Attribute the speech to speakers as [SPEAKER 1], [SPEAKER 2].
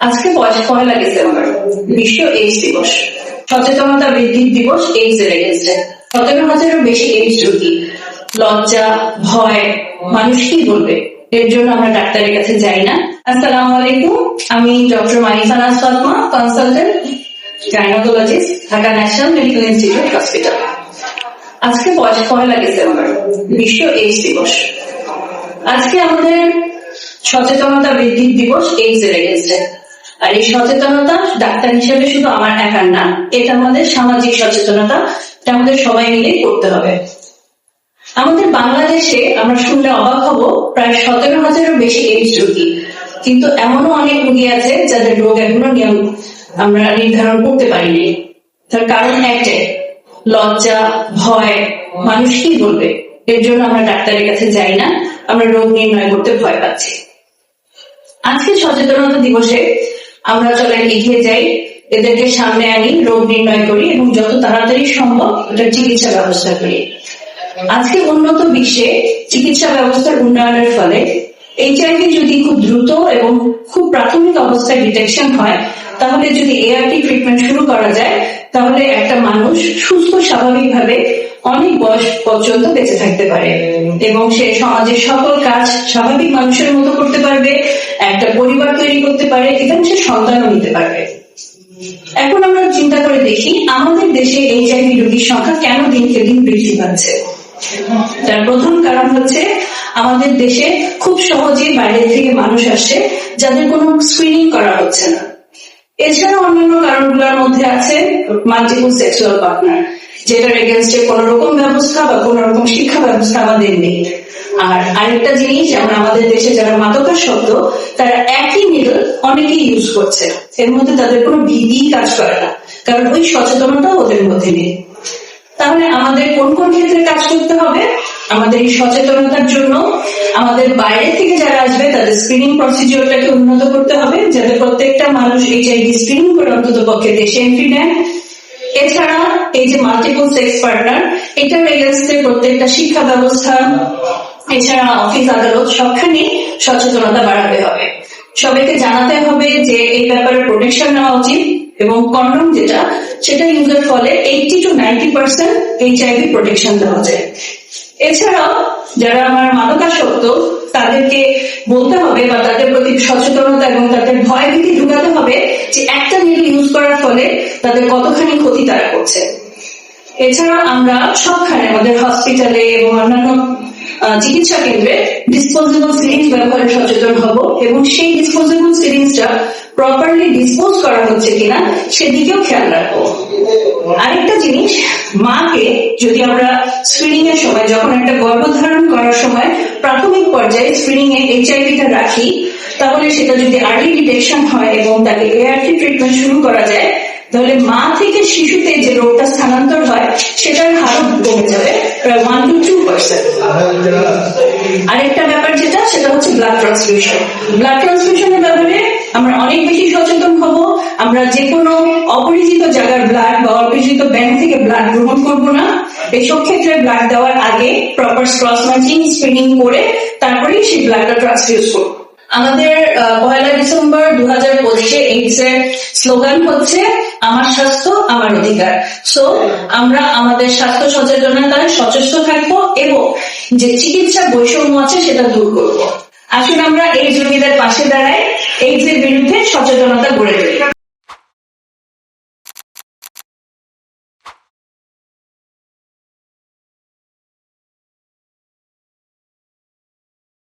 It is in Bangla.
[SPEAKER 1] আজকে পয়- পয়লা ডিসেম্বর, বিশ্ব এইডস দিবস। সচেতনতা বৃদ্ধির দিবস এইডস এর এগেনস্টে সতেরো হাজারের বেশি এইডস রোগী। লজ্জা, ভয়, মানুষ কি বলবে? এর জন্য আমরা ডাক্তারের কাছে যাই না। আসসালামু আলাইকুম, আমি doctor Marifa Naz Fatma consultant gynaecologist Dhaka national medical institute hospital আজকে পয়- পয়লা ডিসেম্বর, বিশ্ব এইডস দিবস। আজকে আমাদের সচেতনতা বৃদ্ধির দিবস এইডস এর এগেনস্টে আর এই সচেতনতা ডাক্তার হিসেবে শুধু আমার একার না, এটা আমাদের সামাজিক সচেতনতা, এটা আমাদের সবাই মিলে করতে হবে। আমাদের বাংলাদেশে আমরা শুনলে অবাক হব, প্রায় সতেরো হাজারের বেশি এইডস রোগী। কিন্তু এমনও অনেক রোগী আছে যাদের রোগ এখনও নিয়ম আমরা নির্ধারণ করতে পারিনি। তার কারণ একটাই, লজ্জা, ভয়, মানুষ কি বলবে? এর জন্য আমরা ডাক্তারের কাছে যাই না, আমরা রোগ নির্ণয় করতে ভয় পাচ্ছি। আজকে সচেতনতা দিবসে আমরা চলে এগিয়ে যাই। এদেরকে সামনে আনি, রোগ নির্ণয় করি এবং যত তাড়াতাড়ি সম্ভব এটার চিকিৎসা ব্যবস্থা করি। আজকে উন্নত বিশ্বে চিকিৎসা ব্যবস্থার উন্নয়নের ফলে এইচআইভি যদি খুব দ্রুত এবং খুব প্রাথমিক অবস্থায় ডিটেকশন হয় তাহলে যদি এআরটি ট্রিটমেন্ট শুরু করা যায়, তাহলে একটা মানুষ সুস্থ স্বাভাবিকভাবে অনেক বয়স পর্যন্ত বেঁচে থাকতে পারে। এবং সে সমাজের সকল কাজ স্বাভাবিক মানুষের মতো করতে পারবে, একটা পরিবার তৈরি করতে পারে, এবং সে সন্তানও নিতে পারবে। এখন আমরা চিন্তা করে দেখি, আমাদের দেশে এইচআইভি রোগীর সংখ্যা কেন দিনকে দিন বৃদ্ধি পাচ্ছে? তার প্রথম কারণ হচ্ছে, আমাদের দেশে খুব সহজেই বাইরে থেকে মানুষ আসছে যাদের কোনো স্ক্রিনিং করা হচ্ছে না। এছাড়া অন্যান্য কারণগুলোর মধ্যে আছে মাল্টিপল সেক্সুয়াল পার্টনার যেটার এগেনস্টে কোন রকম ব্যবস্থা বা কোন রকম শিক্ষা ব্যবস্থা আমাদের নেই। আর আরেকটা জিনিস, যেমন আমাদের দেশে যারা মাদকাসক্ত, তারা একই নিডল অনেকেই ইউজ করছে। এর মধ্যে তাদের কোনো ভীতি কাজ করে না, কারণ ওই সচেতনতা ওদের মধ্যে নেই। তাহলে আমাদের কোন কোন ক্ষেত্রে কাজ করতে হবে? আমাদের এই সচেতনতার জন্য আমাদের বাইরে থেকে যারা আসবে, তাদের স্ক্রিনিং প্রসিডিওরটাকে উন্নত করতে হবে, যাতে প্রত্যেকটা মানুষ এইচআইভি স্ক্রিনিং করে অন্তত পক্ষে দেশে এন্ট্রি নেয়। এছাড়া এই যে মাল্টিপল সেক্স পার্টনার এটার এগেনস্টে প্রত্যেকটা শিক্ষা ব্যবস্থা, এছাড়া অফিস আদালত সবখানে সচেতনতা বাড়াতে হবে। সবাইকে জানাতে হবে যে এই ব্যাপারে প্রোটেকশন নেওয়া উচিত এবং কন্ডম যেটা, সেটা ইউজের ফলে eighty two ninety percent HIV protection দেওয়া যায়। এছাড়াও যারা আমার মাদকাসক্ত, তাদেরকে বলতে হবে বা তাদের প্রতি সচেতনতা এবং তাদের ভয় ভীতি ঢুকাতে হবে যে একটা নীল ইউজ করার ফলে তাদের কতখানি ক্ষতি তারা করছে। এছাড়া আমরা সবখানে আমাদের হসপিটালে এবং অন্যান্য চিকিৎসা কেন্দ্রে ডিসপোজেবল সিরিঞ্জ ব্যবহারে সচেতন হব এবং সেই ডিসপোজেবল সিরিঞ্জটা প্রপারলি ডিসপোজ করা হচ্ছে কিনা সেদিকেও খেয়াল রাখব। আরেকটা জিনিস, মাকে যদি আমরা স্ক্রিনিং এর সময়, যখন একটা গর্ভধারণ করার সময় প্রাথমিক পর্যায়ে স্ক্রিনিং এ এইচআইভিটা রাখি, তাহলে সেটা যদি আর্লি ডিটেকশন হয় এবং তাকে এআরটি ট্রিটমেন্ট শুরু করা যায় তাহলে মা থেকে শিশুতে যে রোগটা স্থানান্তর হয়, সেটার হারও কমে যাবে, প্রায় ওয়ান টু টু পার্সেন্ট আরেকটা ব্যাপার যেটা, সেটা হচ্ছে ব্লাড ট্রান্সফিউশন ব্লাড ট্রান্সফিউশনের ব্যাপারে আমরা অনেক বেশি সচেতন হব। আমরা যে কোনো অপরিচিত জায়গার ব্লাড বা অপরিচিত ব্যাংক থেকে ব্লাড গ্রহণ করব না। এসব ক্ষেত্রে ব্লাড দেওয়ার আগে প্রপার ক্রস ম্যাচিং স্ক্রিনিং করে তারপরেই সেই ব্লাডটা ট্রান্সফিউজ করব। আমাদের পয়লা ডিসেম্বর দু হাজার পঁচিশে এইডস এর স্লোগান হচ্ছে, আমার স্বাস্থ্য, আমার অধিকার। সো আমরা আমাদের স্বাস্থ্য সচেতনতায় সচেষ্ট থাকব এবং যে চিকিৎসা বৈষম্য আছে সেটা দূর করব। আসুন আমরা এই জমিদের পাশে দাঁড়াই এইডস এর বিরুদ্ধে সচেতনতা গড়ে তুলি।